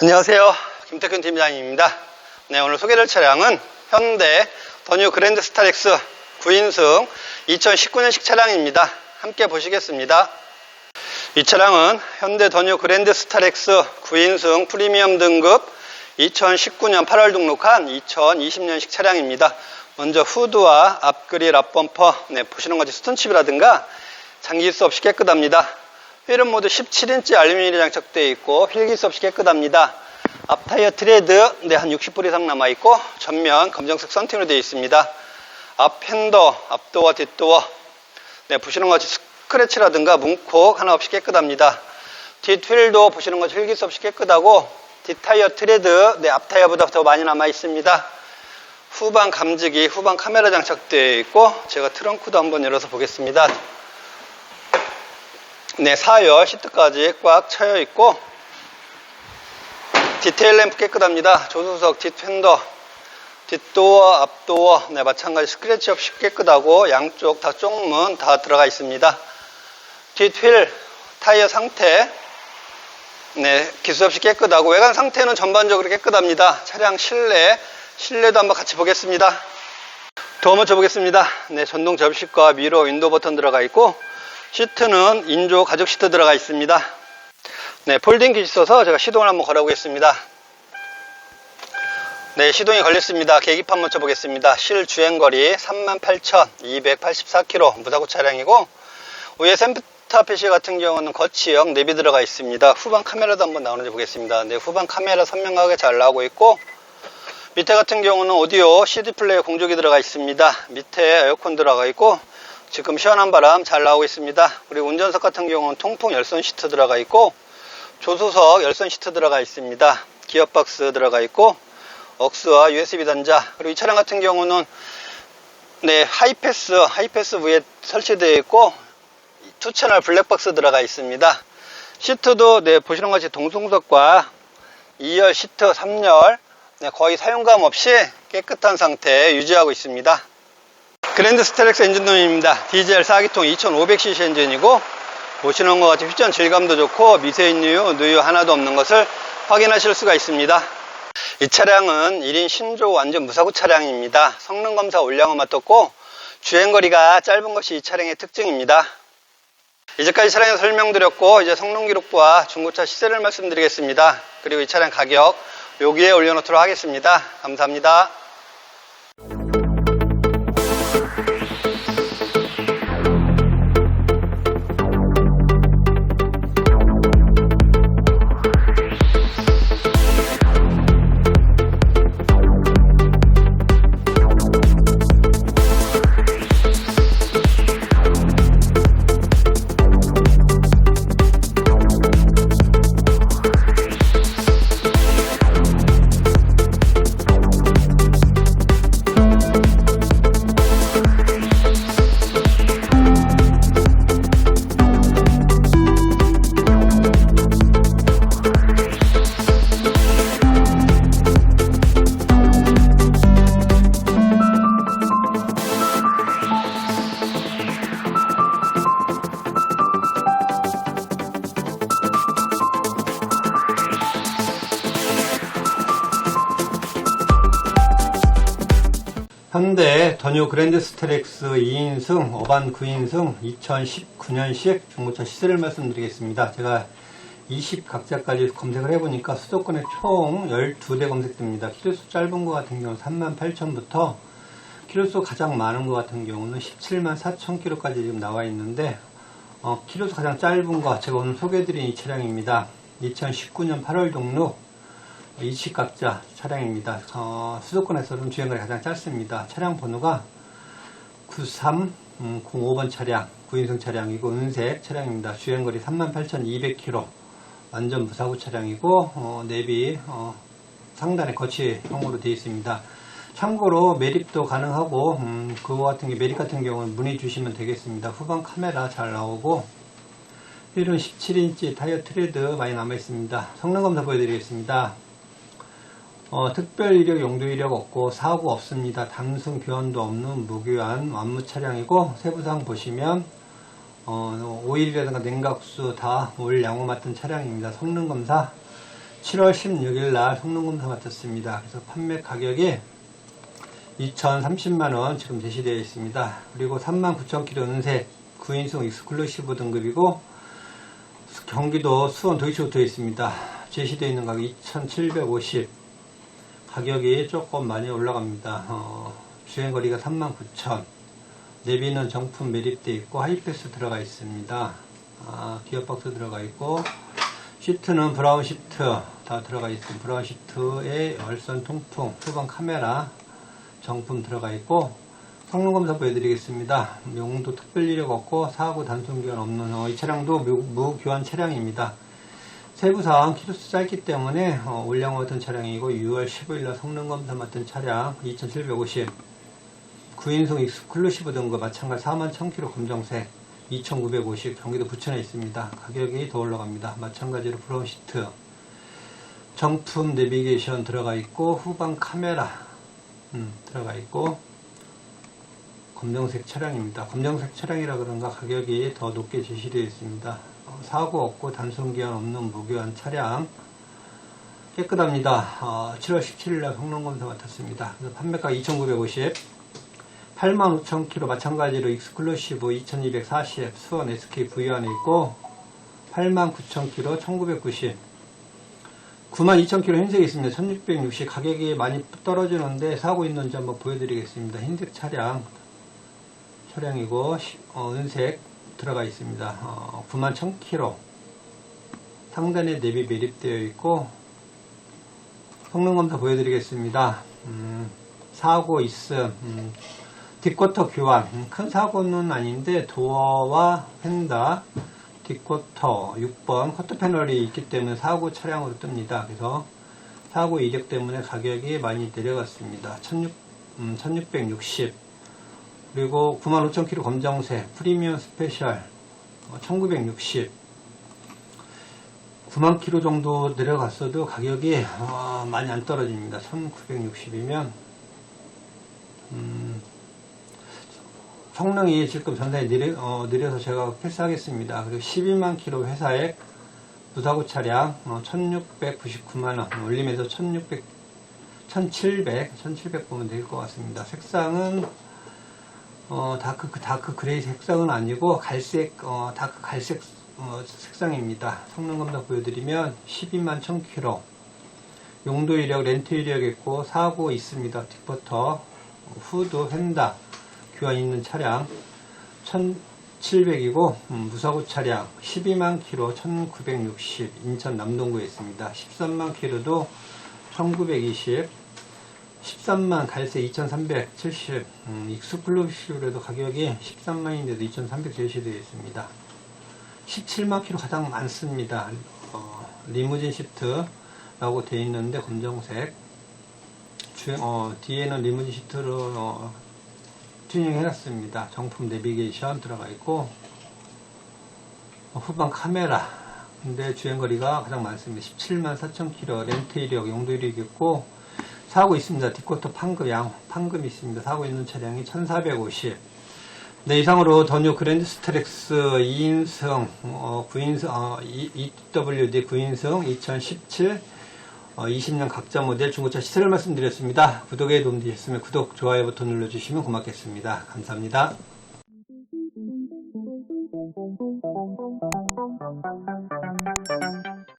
안녕하세요. 김태균 팀장입니다. 네, 오늘 소개될 차량은 현대 더뉴 그랜드 스타렉스 9인승 2019년식 차량입니다. 함께 보시겠습니다. 이 차량은 현대 더뉴 그랜드 스타렉스 9인승 프리미엄 등급 2019년 8월 등록한 2020년식 차량입니다. 먼저 후드와 앞그릴, 앞범퍼, 네, 보시는 것처럼 스톤칩이라든가 장기수 없이 깨끗합니다. 휠은 모두 17인치 알루미늄이 장착되어 있고 휠기수 없이 깨끗합니다. 앞타이어 트레드 네, 한 60불 이상 남아있고 전면 검정색 썬팅으로 되어 있습니다. 앞 핸더, 앞도어, 뒷도어 네, 보시는 것 같이 스크래치라든가 문콕 하나 없이 깨끗합니다. 뒷휠도 보시는 것처럼 휠기수 없이 깨끗하고 뒷타이어 트레드 네, 앞타이어보다 더 많이 남아 있습니다. 후방 감지기, 후방 카메라 장착되어 있고 제가 트렁크도 한번 열어서 보겠습니다. 네, 4열 시트까지 꽉 차여 있고 디테일 램프 깨끗합니다. 조수석, 뒷펜더, 뒷도어, 앞도어, 네, 마찬가지 스크래치 없이 깨끗하고 양쪽 다 쪽문 다 들어가 있습니다. 뒷휠 타이어 상태 네, 기수 없이 깨끗하고 외관 상태는 전반적으로 깨끗합니다. 차량 실내 실내도 한번 같이 보겠습니다. 도어 먼저 보겠습니다. 네, 전동 접시과 미러 윈도우 버튼 들어가 있고 시트는 인조 가죽 시트 들어가 있습니다. 네, 폴딩 키 있어서 제가 시동을 한번 걸어보겠습니다. 네, 시동이 걸렸습니다. 계기판 먼저 보겠습니다. 실 주행거리 38,284km 무사고 차량이고 위에 센터 표시 같은 경우는 거치형 내비 들어가 있습니다. 후방 카메라도 한번 나오는지 보겠습니다. 네, 후방 카메라 선명하게 잘 나오고 있고 밑에 같은 경우는 오디오 CD 플레이어 공조기 들어가 있습니다. 밑에 에어컨 들어가 있고 지금 시원한 바람 잘 나오고 있습니다. 그리고 운전석 같은 경우는 통풍 열선 시트 들어가 있고 조수석 열선 시트 들어가 있습니다. 기어박스 들어가 있고 억스와 USB 단자 그리고 이 차량 같은 경우는 네 하이패스 하이패스 위에 설치되어 있고 투 채널 블랙박스 들어가 있습니다. 시트도 네 보시는 것 같이 동승석과 2열 시트 3열 네, 거의 사용감 없이 깨끗한 상태 유지하고 있습니다. 그랜드 스텔렉스 엔진룸입니다. 디젤 4기통 2500cc 엔진이고 보시는 것 같이 휘전 질감도 좋고 미세인유, 누유 하나도 없는 것을 확인하실 수가 있습니다. 이 차량은 1인 신조 완전 무사고 차량입니다. 성능 검사 올량을 맡았고 주행거리가 짧은 것이 이 차량의 특징입니다. 이제까지 차량에 설명드렸고 이제 성능 기록부와 중고차 시세를 말씀드리겠습니다. 그리고 이 차량 가격 여기에 올려놓도록 하겠습니다. 감사합니다. 현대 더뉴 그랜드 스트렉스 2인승 어반 9인승 2019년식 중고차 시세를 말씀드리겠습니다. 제가 20 각자까지 검색을 해보니까 수도권에 총 12대 검색됩니다. 키로수 짧은 거 같은 경우는 38,000부터 키로수 가장 많은 거 같은 경우는 17만 4천 킬로까지 지금 나와 있는데 어, 키로수 가장 짧은 거 제가 오늘 소개해드린 이 차량입니다. 2019년 8월 등록 이식각자 차량입니다. 어, 수도권에서는 주행거리 가장 짧습니다. 차량 번호가 9305번 차량, 9인승 차량이고 은색 차량입니다. 주행거리 38,200km, 완전 무사고 차량이고 어, 내비 어, 상단에 거치형으로 되어 있습니다. 참고로 매립도 가능하고 음, 그거 같은 게 매립 같은 경우는 문의 주시면 되겠습니다. 후방 카메라 잘 나오고 휠은 17인치 타이어 트레드 많이 남아 있습니다. 성능 검사 보여드리겠습니다. 어, 특별 이력, 용도 이력 없고 사고 없습니다. 단순 교환도 없는 무교환 완무 차량이고 세부사항 보시면 어, 오일이라든가 냉각수 다 올 양호 맡은 차량입니다. 성능 검사 7월 16일 날 성능 검사 마쳤습니다. 그래서 판매 가격이 2,030만원 지금 제시되어 있습니다. 그리고 39,000km 은색 9인승 익스클루시브 등급이고 경기도 수원 도이치오토에 있습니다. 제시되어 있는 가격 2,750 가격이 조금 많이 올라갑니다. 어, 주행거리가 39,000 내비는 정품 매립되어 있고 하이패스 들어가 있습니다. 아, 기어박스 들어가 있고 시트는 브라운 시트 다 들어가 있습니다. 브라운 시트에 열선 통풍, 후방 카메라 정품 들어가 있고 성능 검사 보여드리겠습니다. 용도 특별 이력 없고 사고 단순 교환 없는 어, 이 차량도 무, 무교환 차량입니다. 세부사항 키로수 짧기 때문에 어, 올량 맡은 차량이고 6월 15일날 성능 검사 맡은 차량 2750 9인승 익스클루시브 등급 마찬가지 41,000km 검정색 2,950 경기도 부천에 있습니다. 가격이 더 올라갑니다. 마찬가지로 브라운 시트 정품 내비게이션 들어가 있고 후방 카메라 음, 들어가 있고 검정색 차량입니다. 검정색 차량이라 그런가 가격이 더 높게 제시되어 있습니다. 어, 사고 없고 단순 기한 없는 무교환 차량 깨끗합니다. 어, 7월 17일 날 성능 검사 맡았습니다. 그래서 판매가 2,950 85,000km 마찬가지로 익스클루시브 2240 수원 SK V 안에 있고 89,000km 1990 92,000km 흰색이 있습니다. 1660 가격이 많이 떨어지는데 사고 있는지 한번 보여드리겠습니다. 흰색 차량 차량이고 어, 은색 들어가 있습니다. 어, 91,000km 상단에 내비 매립되어 있고 성능 검사 보여드리겠습니다. 음, 사고 있음 음, 뒷쿼터 교환 음, 큰 사고는 아닌데 도어와 펜다 뒷쿼터 6번 커터 패널이 있기 때문에 사고 차량으로 뜹니다. 그래서 사고 이력 때문에 가격이 많이 내려갔습니다. 16, 음, 1660 그리고 95,000km 검정색 프리미엄 스페셜 어, 1960 9만 km 정도 내려갔어도 가격이 어, 많이 안 떨어집니다. 1960이면 음, 성능이 지금 상당히 느려, 어, 느려서 제가 패스하겠습니다. 그리고 12만 킬로 회사액 무사고 차량 어, 1699만원 올림에서 1600 1700 1700 보면 될 것 같습니다. 색상은 어, 다크 그 다크 그레이 색상은 아니고 갈색 어, 다크 갈색 어, 색상입니다. 성능 검사 보여드리면 12만 1000km 용도 이력 렌트 이력 있고 사고 있습니다. 뒷버터 후드 휀다 교환 있는 차량 1700이고 음, 무사고 차량 12만 킬로 1960 인천 남동구에 있습니다. 13만 킬로도 1920 13만 갈색 2370 음, 익스클루시브로도 가격이 13만인데도 2300 제시되어 있습니다. 17만 킬로 가장 많습니다. 어, 리무진 시트라고 되어 있는데 검정색 주행, 어, 뒤에는 리무진 시트로 어, 튜닝 해 놨습니다. 정품 내비게이션 들어가 있고 후방 카메라 근데 주행거리가 가장 많습니다. 17만 4천0 k m 렌트 이력, 용도 이력 있고 사고 있습니다. 뒷코터 판금 양 판금 있습니다. 사고 있는 차량이 1450 네, 이상으로 더뉴 그랜드 스트렉스 2인승, 어, 9인승, 어, EWD 9인승 2017 어, 20년 각자 모델 중고차 시세를 말씀드렸습니다. 구독에 도움 되셨으면 구독, 좋아요 버튼 눌러주시면 고맙겠습니다. 감사합니다.